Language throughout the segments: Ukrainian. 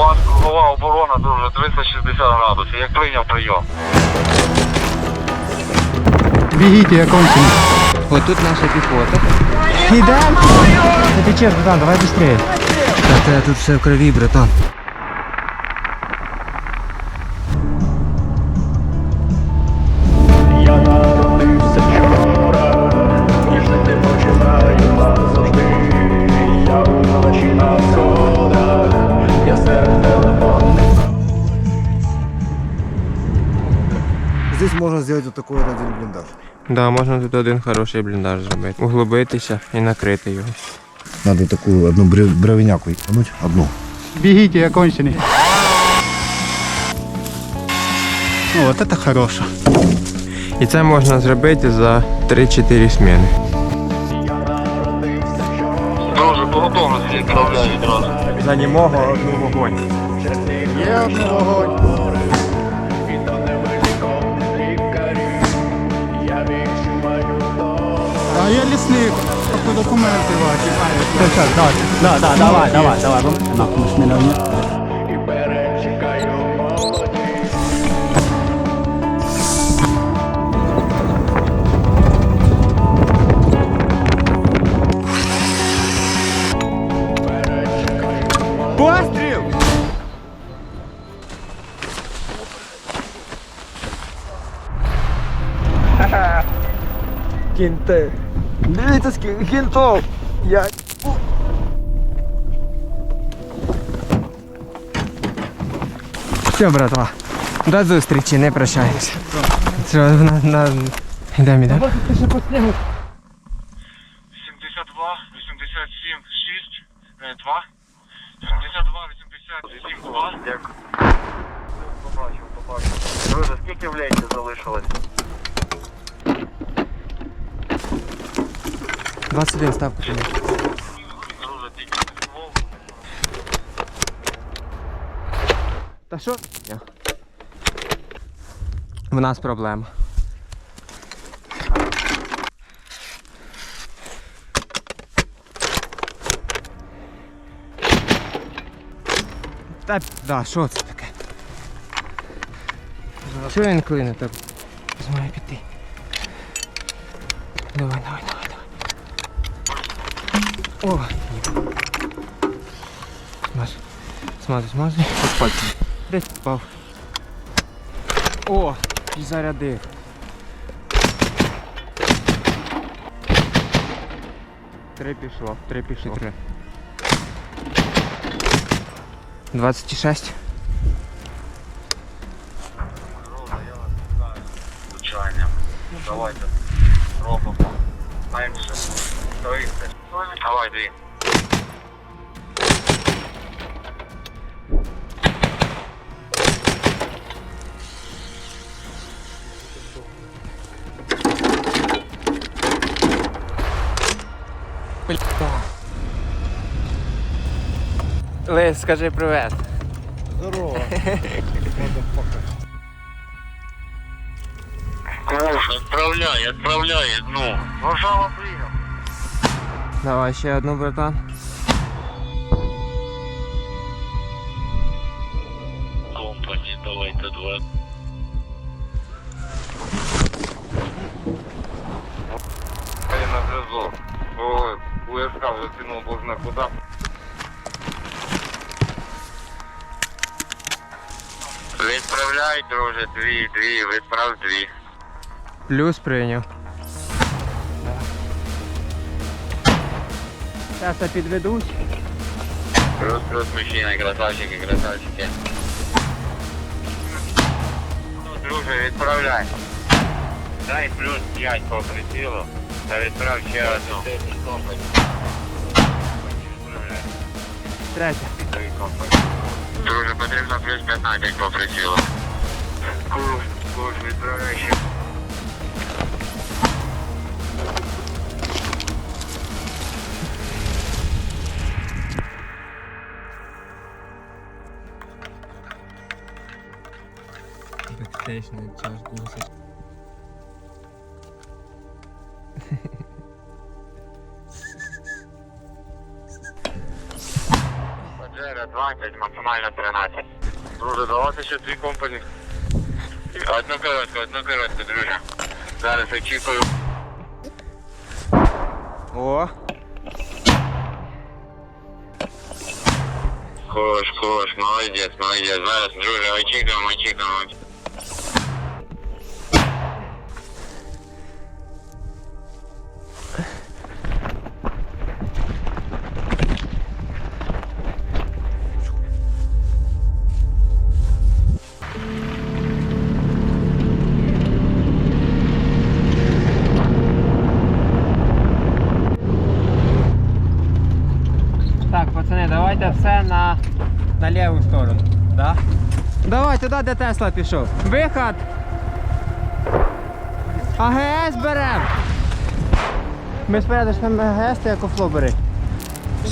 вас кругова оборона, друже, 360 градусів. Як прийняв прийом. Бегите, я конченый. От тут наша піхота. Идем. Ты течешь, братан, давай быстрее. Та те тут все в крові, братан. Сделать вот такой один блиндаж. Да, можна тут один хороший бліндаж зробити. Углубитися і накрити його. Надо такую одну бре- бровиняку икнуть. Одну. Бегите, я конченый. Ну, вот это хорошо. І це можна зробити за 3-4 зміни. Друже, по готовності відправляю відразу. За німого одну вогонь. Є один вогонь. А я лесник. Какой документы ваши? Сейчас, да, да, да, давай, давай, давай. Нахуй с меня нет. і перечекаю молодість. Постріл! Кінти. Дивіться, скільки кінтов! Я... Все, братва. До зустрічі, не прощаємося. Все, на, на... Йдемо, йдемо. 72, 87, 6, 2. 72, 87, 2. Дякую. Побачив, побачив. Друже, скільки в ленті залишилось? 21 ставка. Друже, тільки. Та що? В нас проблема. Та да, що це таке? Чого він клине так? Змає піти. Давай, давай. О! є. Смаж. Смазуй, смазуй. От пальцем. Десь впав. О, і зарядив. Три пішло, три пішло. Три. 26. Звичайно. Давайте. Робимо. Менше. Стоїте. Давай, дві. Лис, скажи привет. Здорово. Куш, отправляй, отправляй, ну. Вважала прийняв. Давай ще одну, братан. Компані, давайте два. Я на зв'язок. Бо УСК закинув бозна куди. Відправляй, друже, дві, дві, відправ дві. Плюс прийняв. Зараз я підведусь. Плюс, плюс, мужчина, красавчики, красавчики. Ну, Друже, відправляй. Дай плюс 5 по прицілу. Та відправ ще одну. Третя. Друже, потрібно плюс 15 по прицілу. Курс, курс, відправляй ще. Бекстейшний час гусить. 9-20, максимально 13. Друже, давайте ще дві компані. Одну коротку, одну коротку, друже. Зараз очікую. О, Хорош, хорош, молодець, молодець. Зараз, друже, очікуємо, очікуємо. Пацани, все на, на ліву сторону. Да? Давай туди, де Тесла пішов. Виход. АГС берем. Ми спереду ж там АГС, ти як офло бери.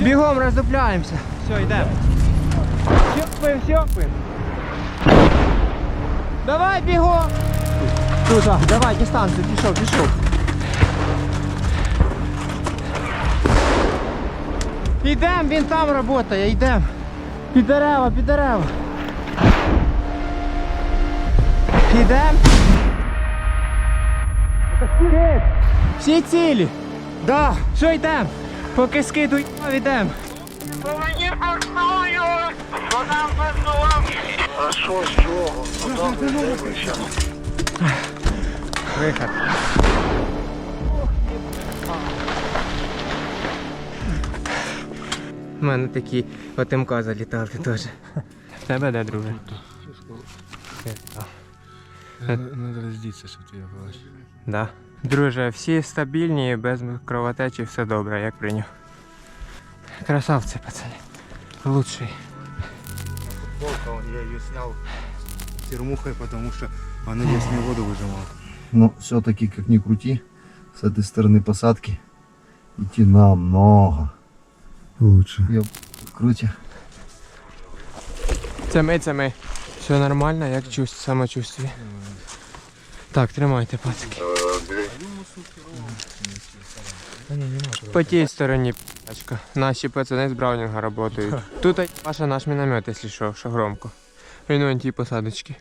Бігом роздупляємося. Все, йдемо. Сьопаємо, сьопаємо. Давай бігом. Тут, давай, дистанцію, пішов, пішов. Ідем, він там працює, йдем. Під дерева, під дерева. Ідем. Всі цілі. Да. Що йдем? Поки скиду йдем. Мені портною! Вона портнула! А що з чого? Куди ми дивимося? У мене такі ОТМК залітали теж. В тебе де, друже? Надо роздіться, щоб ти його бачив. Да. Друже, всі стабільні, без кровотечі, все добре, як прийняв. Красавці, пацани. Лучший. Футболка, я ее снял термухой, потому что она здесь не воду выжимала. Но все-таки, как ни крути, с этой стороны посадки идти намного Лучше. Я крути. Це ми, це ми. Все нормально, як чувств, самочувствие. Так, тримайте, пацики. По тій стороні пачка. Наші пацани з Браунінга працюють. Тут Паша наш міномет, якщо що, що громко. Він вон ті посадочки.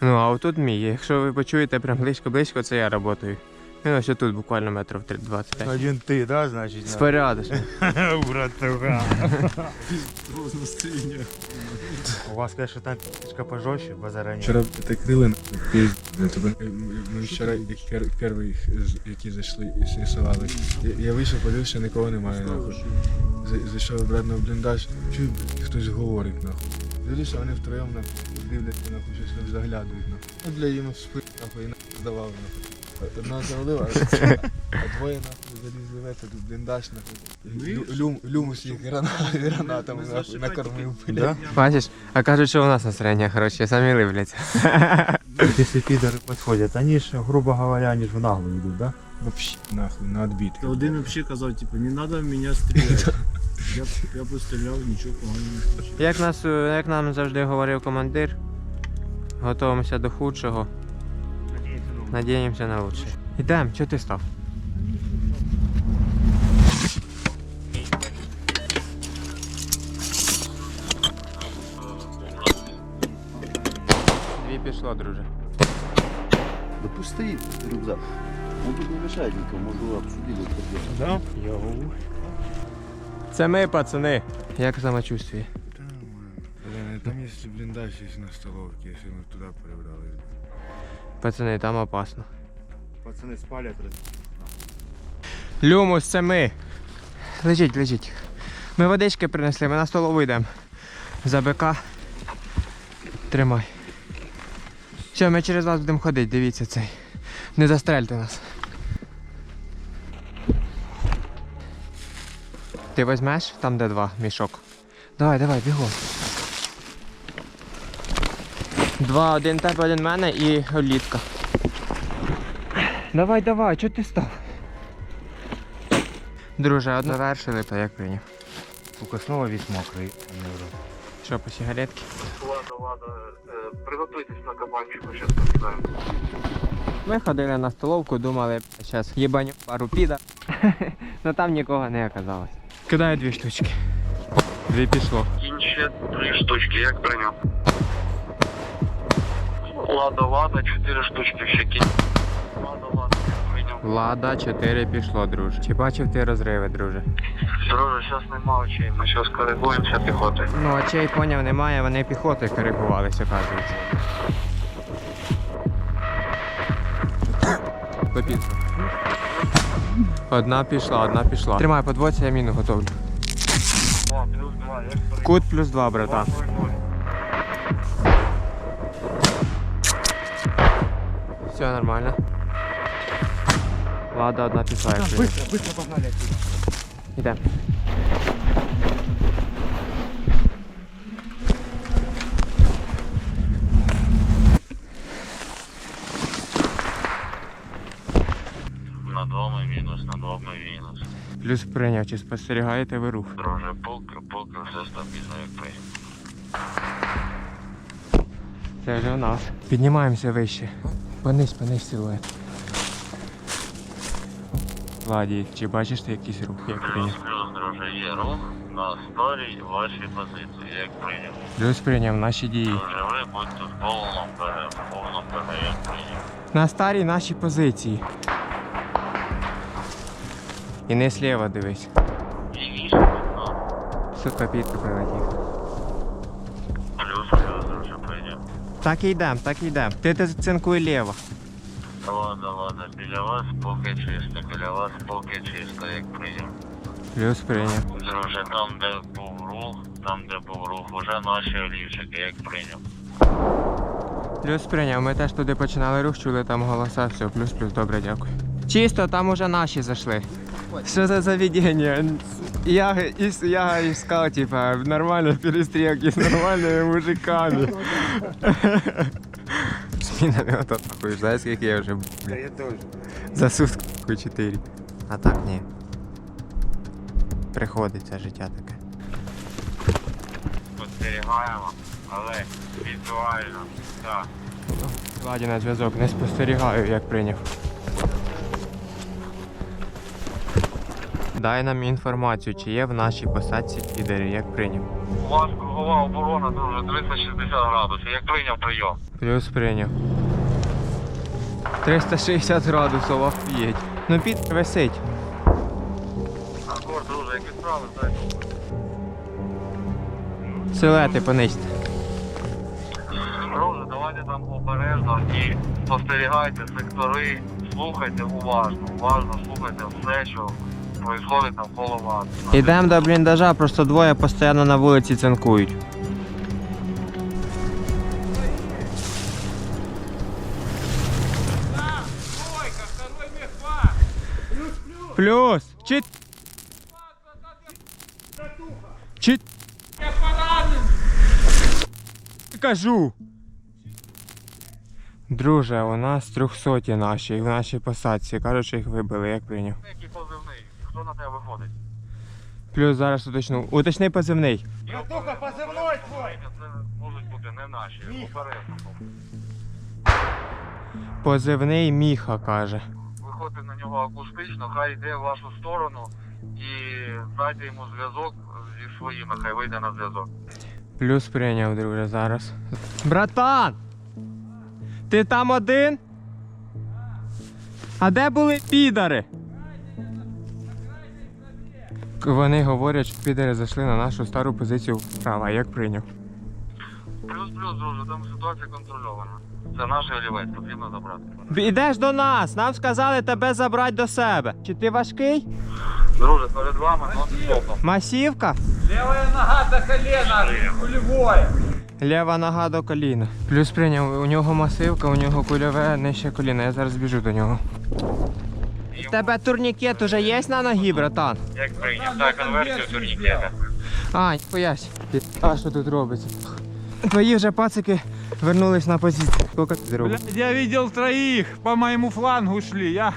Ну а отут мій. Якщо ви почуєте прям близько-близько, це я працюю. Він ось тут буквально метрів 25. Один ти, да, значить? Спорядочно. Братуха. У вас, конечно, там пічка базара нет. Вчора прикрили Ми вчора як пер- перший, з- які зайшли і срисували. Я, вийшов, подивився, нікого немає нахуй. Зайшов обратно в бліндаж, чую, хтось говорить нахуй. Дивлюся, вони втроєм нахуй дивляться нахуй, щось заглядують нахуй. Ну, бля, їм в спину нахуй і нахуй здавали нахуй. Одна завалила, а двоє нахуй залізли в этот в бліндаж нахуй. Лю- Люм, люмус їх гранатами нахуй накормив. Да? Бачиш, а кажуть, що у нас настроєння хороше, самі ливляться. Если пидоры подходят, они же, грубо говоря, они же в наглую идут, да? Вообще нахуй, на відбит. Один вообще казав, типу, не треба в мене стріляти. Я, я постріляв, нічого поганого не случилось. Як, нас, як нам завжди говорив командир, готуємося до худшого. Надіємося на лучше. Ідем, чого ти став? Дві пішло, друже. Да пусть стоит рюкзак. Он тут не мешает никому, может обсудили. Да? Це ми, пацани. Як самочувствие? Блин, там есть блиндаж есть на столовке, если мы туда перебрали. Пацани, там опасно. Пацаны спалят. Люмус, це ми. Лежіть, лежіть. Ми водички принесли, ми на столову йдемо. За бика. Тримай. Все, ми через вас будемо ходити, дивіться цей. Не застрельте нас. Ти візьмеш там, де два мішок. Давай, давай, бігом. Два, один тебе, один мене і олітка. Давай, давай, чого ти став? Друже, одно завершили, то як прийняв. Сука, снова весь мокрый. Що, по сигаретки? Ладно, ладно, е, приготуйтесь на кабанчику, зараз починаємо. Ми ходили на столовку, думали, зараз їбаню пару піда. Но там нікого не оказалось. Кидаю дві штучки. Дві пішло. Ще три штучки, як прийняв. Лада, лада, чотири штучки ще кінь. Лада, лада, прийняв. Лада 4 пішло, друже. Чи бачив ти розриви, друже? Друже, зараз нема очей, ми зараз коригуємося піхотою. Ну, очей поняв немає, вони піхотою коригувалися, оказується. Попід. Одна пішла, одна пішла. Тримай, подводься, я міну готовлю. О, плюс два, як. Кут плюс два, братан. Все нормально. Лада одна пішла, як. Быстро, быстро погнали отсюда. Іде. На двома мінус, на двома мінус. Плюс прийняв, чи спостерігаєте ви рух? Друже, поки, поки все стабільно, як прийняв. Це вже у нас. Піднімаємося вище. Понись, понись силует. Владі, чи бачиш ти якийсь рух, як Плюс, прийняв? плюс, друже, є рух на старій вашій позиції, як прийняв. Плюс прийняв наші дії. Друже, ви будьте в повному ПГ, в повному ПГ, як прийняв. На старій наші позиції. І не сліва дивись. І віше, ну, Сука, підка прилетів. Так і йдем, так і йдем. Ти цинкуй ліво. Ладно, ладно, біля вас поки чисто, біля вас поки чисто, як прийняв. Плюс прийняв. Друже, там, де був рух, там, де був рух, уже наші олівчики, як прийняв. Плюс прийняв. Ми теж туди починали рух, чули там голоса, все, плюс, плюс, добре, дякую. Чисто, там уже наші зайшли. Що за заведення? Я, іс- я искал, типа, нормально перестрелки с нормальными мужиками. Спинами вот нахуй, знаешь, скільки я вже, блядь, я тоже. за сутки 4. А так ні. Приходиться життя таке. Спостерігаємо, але візуально, так. Владі на зв'язок, не спостерігаю, як прийняв. Дай нам інформацію, чи є в нашій посадці підери, як прийняв. У вас кругова оборона, друже, 360 градусів, як прийняв прийом. Плюс прийняв. 360 градусів офігеть. Ну під висить. Акор, друже, які справи, дай. Силети понизьте. Друже, давайте там обережно і спостерігайте сектори, слухайте уважно, уважно слухайте все, що відбувається навколо вас. Ідемо до бліндажа, просто двоє постійно на вулиці цинкують. Плюс! Чит! Чит! Кажу! Друже, у нас трьохсоті наші, в нашій посадці. Кажуть, що їх вибили, як прийняв. Хто на тебе виходить? Плюс зараз уточну. Уточни позивний. Братуха, позывной твой! Це можуть бути не наші, обережно. Позивний Міха каже. Виходьте на нього акустично, хай йде в вашу сторону і дайте йому зв'язок зі своїми, хай вийде на зв'язок. Плюс прийняв, друже, зараз. Братан! Ти там один? А де були підари? Вони говорять, що підари зайшли на нашу стару позицію вправо, як прийняв. Плюс-плюс, друже, там ситуація контрольована. Це наш олівець, потрібно забрати. Ідеш до нас, нам сказали тебе забрати до себе. Чи ти важкий? Друже, перед вами нон-стопом. Масівка? Левая нога до колена, кулевое. Ліва нога до коліна. Плюс прийняв, у нього масивка, у нього кульове нижче коліна. Я зараз біжу до нього. У тебе турнікет уже є на ногі, братан? Як прийняв? Так, конверсію турнікета. А, ніхуясь. А що тут робиться? Твої вже пацики вернулись на позицію. Сколько ти зробив? Блядь, я видел троих, по моему флангу шли. Я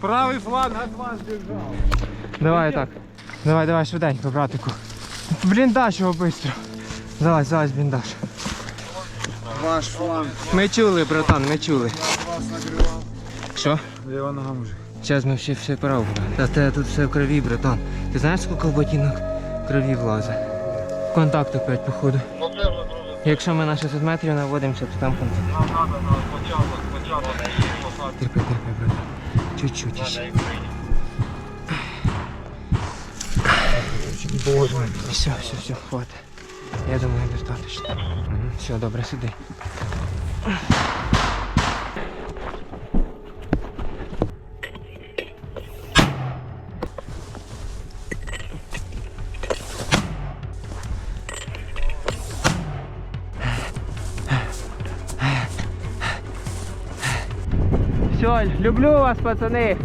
правый фланг от вас держал. Давай так. Давай, давай, швиденько, братику. Бліндаж його швидко. Залазь, залазь, в бліндаж. Ваш фланг. Ми чули, братан, ми чули. Вас нагревал. Що? Лева нога мужик. Зараз ми ще все правильно. Та те тут все в крові, братан. Ти знаєш, скільки в ботинок крові влазить? Контакт опять, походу. Ну. Якщо ми на 600 метрів наводимося, то там контакт. Терпи, терпи, брат. Чуть-чуть ще. Все, все, все, хватит. Я думаю, достаточно. Все, добре, сиди. Люблю вас, пацани.